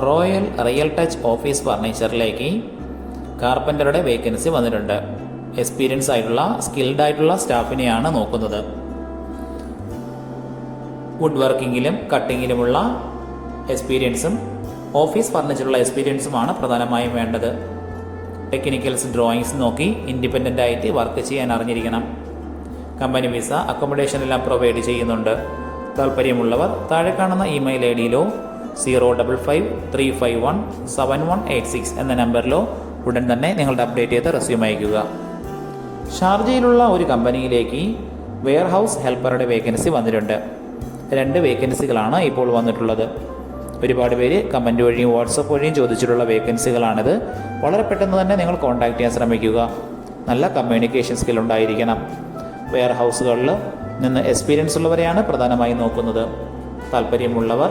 Royal real touch office ഫർണിച്ചറിലേക്ക് കാർപ്പന്ററുടെ vacancy വന്നിട്ടുണ്ട്. എക്സ്പീരിയൻസ് ആയിട്ടുള്ള സ്കിൽഡ് ആയിട്ടുള്ള സ്റ്റാഫിനെയാണ് നോക്കുന്നത്. വുഡ് വർക്കിങ്ങിലും കട്ടിങ്ങിലുമുള്ള എക്സ്പീരിയൻസും ഓഫീസ് ഫർണിച്ചറുള്ള എക്സ്പീരിയൻസുമാണ് പ്രധാനമായും വേണ്ടത്. ടെക്നിക്കൽസ് ഡ്രോയിങ്സ് നോക്കി ഇൻഡിപെൻഡന്റ് ആയിട്ട് വർക്ക് ചെയ്യാൻ അറിഞ്ഞിരിക്കണം. കമ്പനി വിസ അക്കോമഡേഷൻ എല്ലാം പ്രൊവൈഡ് ചെയ്യുന്നുണ്ട്. താല്പര്യമുള്ളവർ താഴെ കാണുന്ന email I ഡിയിലോ zero double five three five one seven one eight six എന്ന നമ്പറിലോ ഉടൻ തന്നെ നിങ്ങളുടെ അപ്ഡേറ്റ് ചെയ്ത റെസ്യൂം അയക്കുക ഷാർജയിലുള്ള ഒരു കമ്പനിയിലേക്ക് വെയർഹൗസ് ഹെൽപ്പറുടെ വേക്കൻസി വന്നിട്ടുണ്ട്. രണ്ട് വേക്കൻസികളാണ് ഇപ്പോൾ വന്നിട്ടുള്ളത്. ഒരുപാട് പേര് കമന്റ് വഴിയും വാട്സപ്പ് വഴിയും ചോദിച്ചിട്ടുള്ള വേക്കൻസികളാണിത് വളരെ പെട്ടെന്ന് തന്നെ നിങ്ങൾ കോൺടാക്ട് ചെയ്യാൻ ശ്രമിക്കുക. നല്ല കമ്മ്യൂണിക്കേഷൻ സ്കിൽ ഉണ്ടായിരിക്കണം. വെയർ ഹൗസുകളിൽ നിന്ന് എക്സ്പീരിയൻസ് ഉള്ളവരെയാണ് പ്രധാനമായും നോക്കുന്നത്. താല്പര്യമുള്ളവർ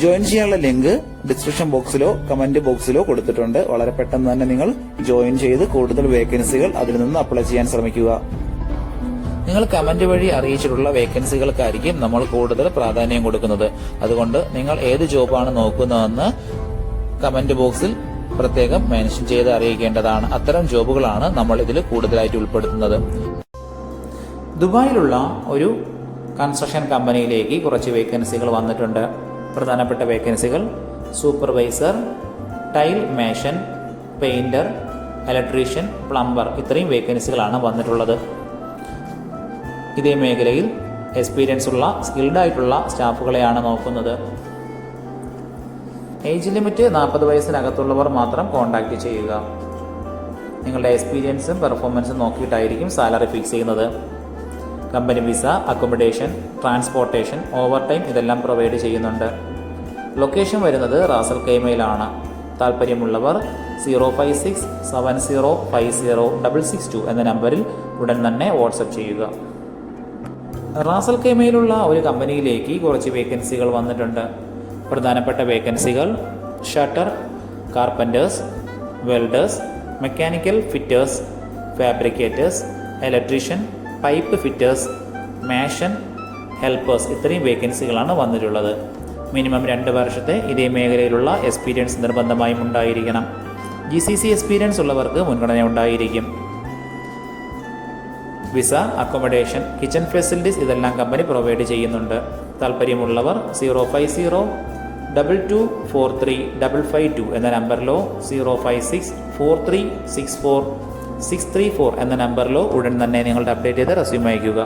ജോയിൻ ചെയ്യാനുള്ള ലിങ്ക് ഡിസ്ക്രിപ്ഷൻ ബോക്സിലോ കമന്റ് ബോക്സിലോ കൊടുത്തിട്ടുണ്ട്. വളരെ പെട്ടെന്ന് തന്നെ നിങ്ങൾ ജോയിൻ ചെയ്ത് കൂടുതൽ വേക്കൻസികൾ അതിൽ നിന്ന് അപ്ലൈ ചെയ്യാൻ ശ്രമിക്കുക. നിങ്ങൾ കമന്റ് വഴി അറിയിച്ചിട്ടുള്ള വേക്കൻസികൾക്കായിരിക്കും നമ്മൾ കൂടുതൽ പ്രാധാന്യം കൊടുക്കുന്നത്. അതുകൊണ്ട് നിങ്ങൾ ഏത് ജോബാണ് നോക്കുന്നതെന്ന് കമന്റ് ബോക്സിൽ പ്രത്യേകം മെൻഷൻ ചെയ്ത് അറിയിക്കേണ്ടതാണ്. അത്തരം ജോബുകളാണ് നമ്മൾ ഇതിൽ കൂടുതലായിട്ട് ഉൾപ്പെടുത്തുന്നത്. ദുബായിലുള്ള ഒരു കൺസ്ട്രക്ഷൻ കമ്പനിയിലേക്ക് കുറച്ച് വേക്കൻസികൾ വന്നിട്ടുണ്ട്. പ്രധാനപ്പെട്ട വേക്കൻസികൾ supervisor tile mason painter electrician plumber ഇത്രയും വേക്കൻസികളാണ് വന്നിട്ടുള്ളത്. ഇതേ മേഖലയിൽ എക്സ്പീരിയൻസ് ഉള്ള സ്കിൽഡ് ആയിട്ടുള്ള സ്റ്റാഫുകളെയാണ് നോക്കുന്നത്. ഏജ് ലിമിറ്റ് നാൽപ്പത് വയസ്സിനകത്തുള്ളവർ മാത്രം കോൺടാക്റ്റ് ചെയ്യുക. നിങ്ങളുടെ എക്സ്പീരിയൻസും പെർഫോമൻസും നോക്കിയിട്ടായിരിക്കും സാലറി ഫിക്സ് ചെയ്യുന്നത്. Company visa accommodation transportation overtime ഇതെല്ലാം പ്രൊവൈഡ് ചെയ്യുന്നുണ്ട്. ലൊക്കേഷൻ വരുന്നത് റാസൽ കൈമയിലാണ്. താല്പര്യമുള്ളവർ zero five six seven zero five zero double six two എന്ന നമ്പറിൽ ഉടൻ തന്നെ വാട്സപ്പ് ചെയ്യുക. റാസൽ കൈമയിലുള്ള ഒരു കമ്പനിയിലേക്ക് കുറച്ച് വേക്കൻസികൾ വന്നിട്ടുണ്ട്. പ്രധാനപ്പെട്ട വേക്കൻസികൾ shutter carpenters welders mechanical fitters fabricators electrician pipe fitters mason helpers ഇത്രയും വേക്കൻസികളാണ് വന്നിട്ടുള്ളത്. മിനിമം രണ്ട് വർഷത്തെ ഇതേ മേഖലയിലുള്ള എക്സ്പീരിയൻസ് നിർബന്ധമായും ഉണ്ടായിരിക്കണം. ജി സി സി എക്സ്പീരിയൻസ് ഉള്ളവർക്ക് മുൻഗണന ഉണ്ടായിരിക്കും. വിസ അക്കോമഡേഷൻ കിച്ചൺ ഫെസിലിറ്റീസ് ഇതെല്ലാം കമ്പനി പ്രൊവൈഡ് ചെയ്യുന്നുണ്ട്. താല്പര്യമുള്ളവർ zero five zero double two four three double five two എന്ന നമ്പറിലോ zero five six four three six four six three four എന്ന നമ്പറിലോ ഉടൻ തന്നെ നിങ്ങളുടെ അപ്ഡേറ്റ് ചെയ്ത് റെസ്യൂം അയക്കുക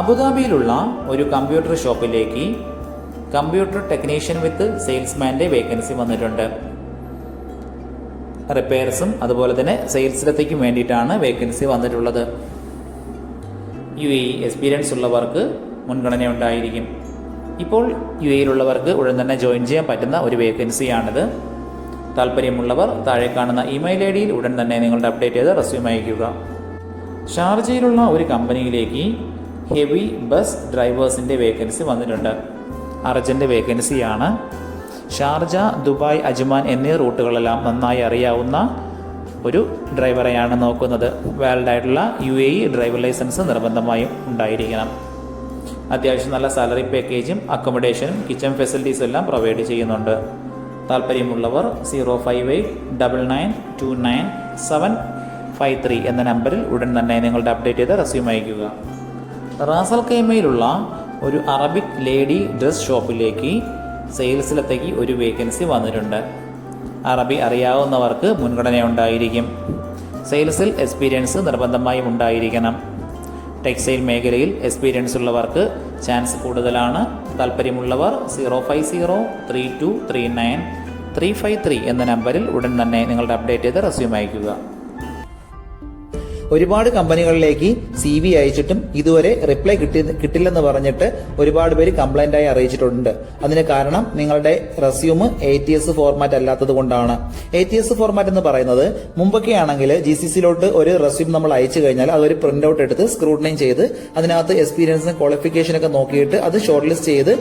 അബുദാബിയിലുള്ള ഒരു കമ്പ്യൂട്ടർ ഷോപ്പിലേക്ക് കമ്പ്യൂട്ടർ ടെക്നീഷ്യൻ വിത്ത് സെയിൽസ്മാന്റെ വേക്കൻസി വന്നിട്ടുണ്ട്. റിപ്പയർസും അതുപോലെ തന്നെ സെയിൽസിലത്തേക്കും വേണ്ടിയിട്ടാണ് വേക്കൻസി വന്നിട്ടുള്ളത്. യു എ എക്സ്പീരിയൻസ് ഉള്ളവർക്ക് മുൻഗണന ഉണ്ടായിരിക്കും. ഇപ്പോൾ യു എയിലുള്ളവർക്ക് ഉടൻ തന്നെ ജോയിൻ ചെയ്യാൻ പറ്റുന്ന ഒരു വേക്കൻസിയാണിത് താല്പര്യമുള്ളവർ താഴെ കാണുന്ന ഇമെയിൽ ഐ ഡിയിൽ ഉടൻ തന്നെ നിങ്ങളുടെ അപ്ഡേറ്റ് ചെയ്ത് റെസ്യൂം അയക്കുക ഷാർജയിലുള്ള ഒരു കമ്പനിയിലേക്ക് ഹെവി ബസ് ഡ്രൈവേഴ്സിന്റെ വേക്കൻസി വന്നിട്ടുണ്ട്. അർജന്റ് വേക്കൻസിയാണ് ഷാർജ ദുബായ് അജ്മാൻ എന്നീ റൂട്ടുകളെല്ലാം നന്നായി അറിയാവുന്ന ഒരു ഡ്രൈവറെയാണ് നോക്കുന്നത്. വാലിഡായിട്ടുള്ള U A E driver licence നിർബന്ധമായും ഉണ്ടായിരിക്കണം. അത്യാവശ്യം നല്ല സാലറി പാക്കേജും അക്കോമഡേഷനും കിച്ചൺ ഫെസിലിറ്റീസും എല്ലാം പ്രൊവൈഡ് ചെയ്യുന്നുണ്ട്. താല്പര്യമുള്ളവർ zero five eight double nine two nine seven five three എന്ന നമ്പറിൽ ഉടൻ തന്നെ നിങ്ങളുടെ അപ്ഡേറ്റ് ചെയ്ത റെസ്യൂം അയയ്ക്കുക. റാസൽ കൈമയിലുള്ള ഒരു അറബിക് ലേഡി ഡ്രസ് ഷോപ്പിലേക്ക് സെയിൽസിലത്തേക്ക് ഒരു വേക്കൻസി വന്നിട്ടുണ്ട്. അറബി അറിയാവുന്നവർക്ക് മുൻഗണന ഉണ്ടായിരിക്കും. സെയിൽസിൽ എക്സ്പീരിയൻസ് നിർബന്ധമായും ഉണ്ടായിരിക്കണം. ടെക്സ്റ്റൈൽ മേഖലയിൽ എക്സ്പീരിയൻസ് ഉള്ളവർക്ക് ചാൻസ് കൂടുതലാണ്. താല്പര്യമുള്ളവർ zero five zero three two three nine three five three എന്ന നമ്പറിൽ ഉടൻ തന്നെ നിങ്ങളുടെ അപ്ഡേറ്റ് ചെയ്ത് റെസ്യൂം അയക്കുക ഒരുപാട് കമ്പനികളിലേക്ക് സി വി അയച്ചിട്ടും ഇതുവരെ റിപ്ലൈ കിട്ടി കിട്ടില്ലെന്ന് പറഞ്ഞിട്ട് ഒരുപാട് പേര് കംപ്ലൈന്റ് ആയി അറിയിച്ചിട്ടുണ്ട്. അതിന് കാരണം നിങ്ങളുടെ resume A T S format അല്ലാത്തത് കൊണ്ടാണ്. എ ടി എസ് ഫോർമാറ്റ് എന്ന് പറയുന്നത് മുമ്പൊക്കെ ആണെങ്കിൽ ജി സി സിയിലോട്ട് ഒരു റെസ്യൂം നമ്മൾ അയച്ചു കഴിഞ്ഞാൽ അതൊരു പ്രിന്റ് ഔട്ട് എടുത്ത് സ്ക്രൂട്ടനൈൻ ചെയ്ത് അതിനകത്ത് എക്സ്പീരിയൻസും ക്വാളിഫിക്കേഷൻ ഒക്കെ നോക്കിയിട്ട് അത് ഷോർട്ട് ലിസ്റ്റ് ചെയ്ത്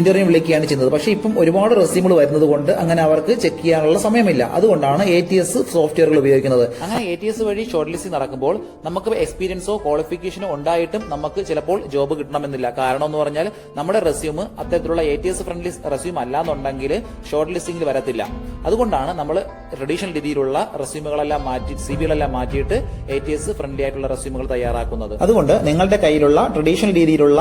ഇന്റർവ്യൂ വിളിക്കുകയാണ് ചെയ്യുന്നത്. പക്ഷേ ഇപ്പം ഒരുപാട് റെസ്യൂമുകൾ വരുന്നത് കൊണ്ട് അങ്ങനെ അവർക്ക് ചെക്ക് ചെയ്യാനുള്ള സമയമില്ല. അതുകൊണ്ടാണ് എ ടി എസ് സോഫ്റ്റ്വെയറുകൾ ഉപയോഗിക്കുന്നത്. അങ്ങനെ എ ടി എസ് വഴി ഷോർട്ട് ലിസ്റ്റ് നടക്കുമ്പോൾ നമുക്ക് എക്സ്പീരിയൻസോ ക്വാളിഫിക്കേഷനോ ഉണ്ടായിട്ടും നമുക്ക് ചിലപ്പോൾ ജോബ് കിട്ടണമെന്നില്ല. കാരണം എന്ന് പറഞ്ഞാൽ നമ്മുടെ റെസ്യൂം അത്തരത്തിലുള്ള A T S friendly resume അല്ലാന്നുണ്ടെങ്കിൽ ഷോർട്ട് ലിസ്റ്റിംഗിൽ വരത്തില്ല. അതുകൊണ്ടാണ് നമ്മൾ ട്രഡീഷണൽ രീതിയിലുള്ള റെസ്യൂമുകളെല്ലാം മാറ്റി സി ബികളെല്ലാം മാറ്റിയിട്ട് എ ടി എസ് ഫ്രണ്ട്ലി ആയിട്ടുള്ള റെസ്യൂമുകൾ തയ്യാറാക്കുന്നത്. അതുകൊണ്ട് നിങ്ങളുടെ കയ്യിലുള്ള ട്രഡീഷണൽ രീതിയിലുള്ള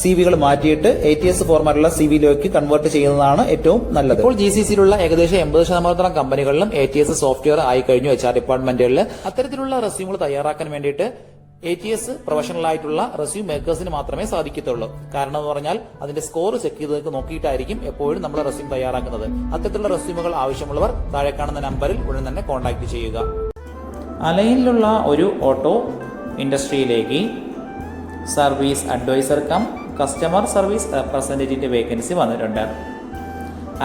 സി വികൾ മാറ്റിയിട്ട് എ ടി എസ് ഫോർമാറ്റുള്ള സി വിയിലേക്ക് കൺവേർട്ട് ചെയ്യുന്നതാണ് ഏറ്റവും നല്ലത്. ഇപ്പോൾ ജി സി സിയിലുള്ള ഏകദേശം എൺപത് ശതമാനത്തോളം കമ്പനികളിലും എ ടി എസ് സോഫ്റ്റ്വെയർ ആയി കഴിഞ്ഞു എച്ച് ആർ ഡിപ്പാർട്ട്മെന്റുകളിൽ അത്തരത്തിലുള്ള റെസ്യൂമുകൾ തയ്യാറാക്കാൻ വേണ്ടിയിട്ട് എ ടി എസ് പ്രൊഫഷണൽ ആയിട്ടുള്ള റെസ്യൂം മേക്കേഴ്സിന് മാത്രമേ സാധിക്കത്തുള്ളൂ. കാരണം എന്ന് പറഞ്ഞാൽ അതിന്റെ സ്കോർ ചെക്ക് ചെയ്ത് നോക്കിയിട്ടായിരിക്കും എപ്പോഴും നമ്മൾ റെസ്യൂം തയ്യാറാക്കുന്നത്. അത്തരത്തിലുള്ള റെസ്യൂമുകൾ ആവശ്യമുള്ളവർ താഴെ കാണുന്ന നമ്പറിൽ ഉടൻ തന്നെ കോൺടാക്ട് ചെയ്യുക. അലയിലുള്ള ഒരു auto ഇൻഡസ്ട്രിയിലേക്ക് service advisor cum customer service റെപ്രസെന്റേറ്റീവിന്റെ vacancy വന്നിട്ടുണ്ട്.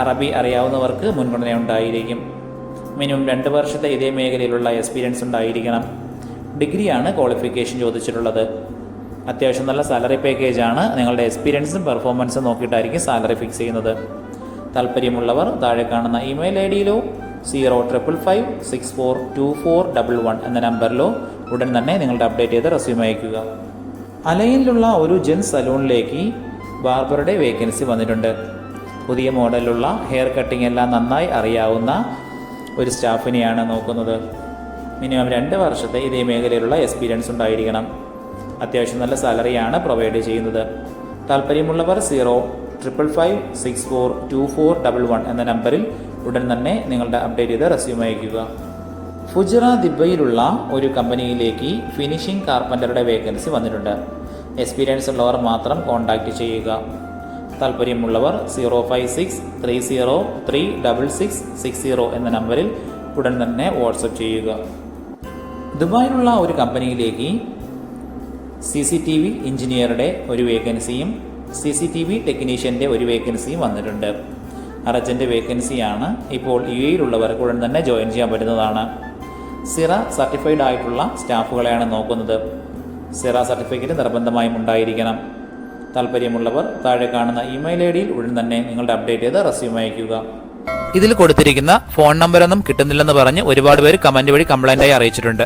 അറബി അറിയാവുന്നവർക്ക് മുൻഗണന ഉണ്ടായിരിക്കും മിനിമം രണ്ട് വർഷത്തെ ഇതേ മേഖലയിലുള്ള എക്സ്പീരിയൻസ് ഉണ്ടായിരിക്കണം. ഡിഗ്രിയാണ് ക്വാളിഫിക്കേഷൻ ചോദിച്ചിട്ടുള്ളത്. അത്യാവശ്യം നല്ല സാലറി പാക്കേജാണ്. നിങ്ങളുടെ എക്സ്പീരിയൻസും പെർഫോമൻസും നോക്കിയിട്ടായിരിക്കും സാലറി ഫിക്സ് ചെയ്യുന്നത്. താല്പര്യമുള്ളവർ താഴെ കാണുന്ന email I ഡിയിലോ zero triple five six four two four double one എന്ന നമ്പറിലോ ഉടൻ തന്നെ നിങ്ങളുടെ അപ്ഡേറ്റ് ചെയ്ത് റെസ്യൂം അയക്കുക അലയിലുള്ള ഒരു ജെൻ സലൂണിലേക്ക് ബാർബറുടെ വേക്കൻസി വന്നിട്ടുണ്ട്. പുതിയ മോഡലുള്ള ഹെയർ കട്ടിംഗ് എല്ലാം നന്നായി അറിയാവുന്ന ഒരു സ്റ്റാഫിനെയാണ് നോക്കുന്നത്. മിനിമം രണ്ട് വർഷത്തെ ഇതേ മേഖലയിലുള്ള എക്സ്പീരിയൻസ് ഉണ്ടായിരിക്കണം. അത്യാവശ്യം നല്ല സാലറിയാണ് പ്രൊവൈഡ് ചെയ്യുന്നത്. താല്പര്യമുള്ളവർ zero triple five six four two four double one എന്ന നമ്പറിൽ ഉടൻ തന്നെ നിങ്ങളുടെ അപ്ഡേറ്റ് ചെയ്ത റെസ്യൂം അയക്കുക ഫുജറ ദിബയിലുള്ള ഒരു കമ്പനിയിലേക്ക് ഫിനിഷിംഗ് കാർപ്പന്ററുടെ വേക്കൻസി വന്നിട്ടുണ്ട്. എക്സ്പീരിയൻസ് ഉള്ളവർ മാത്രം കോൺടാക്റ്റ് ചെയ്യുക. താല്പര്യമുള്ളവർ zero five six three zero three double six six zero എന്ന നമ്പറിൽ ഉടൻ തന്നെ വാട്സപ്പ് ചെയ്യുക. ദുബായിലുള്ള ഒരു കമ്പനിയിലേക്ക് സി സി ടി വി എഞ്ചിനീയറുടെ ഒരു വേക്കൻസിയും സി സി ടി വി ടെക്നീഷ്യന്റെ ഒരു വേക്കൻസിയും വന്നിട്ടുണ്ട്. അർജന്റ് വേക്കൻസിയാണ് ഇപ്പോൾ യു എയിലുള്ളവർക്ക് ഉടൻ തന്നെ ജോയിൻ ചെയ്യാൻ പറ്റുന്നതാണ്. സിറ സർട്ടിഫൈഡ് ആയിട്ടുള്ള സ്റ്റാഫുകളെയാണ് നോക്കുന്നത്. സിറ സർട്ടിഫിക്കറ്റ് നിർബന്ധമായും ഉണ്ടായിരിക്കണം. താല്പര്യമുള്ളവർ താഴെ കാണുന്ന ഇമെയിൽ ഐ ഡിയിൽ ഉടൻ തന്നെ നിങ്ങളുടെ അപ്ഡേറ്റ് ചെയ്ത് റെസ്യൂം അയക്കുക ഇതിൽ കൊടുത്തിരിക്കുന്ന ഫോൺ നമ്പറൊന്നും കിട്ടുന്നില്ലെന്ന് പറഞ്ഞ് ഒരുപാട് പേര് കമന്റ് വഴി കംപ്ലൈന്റായി അറിയിച്ചിട്ടുണ്ട്.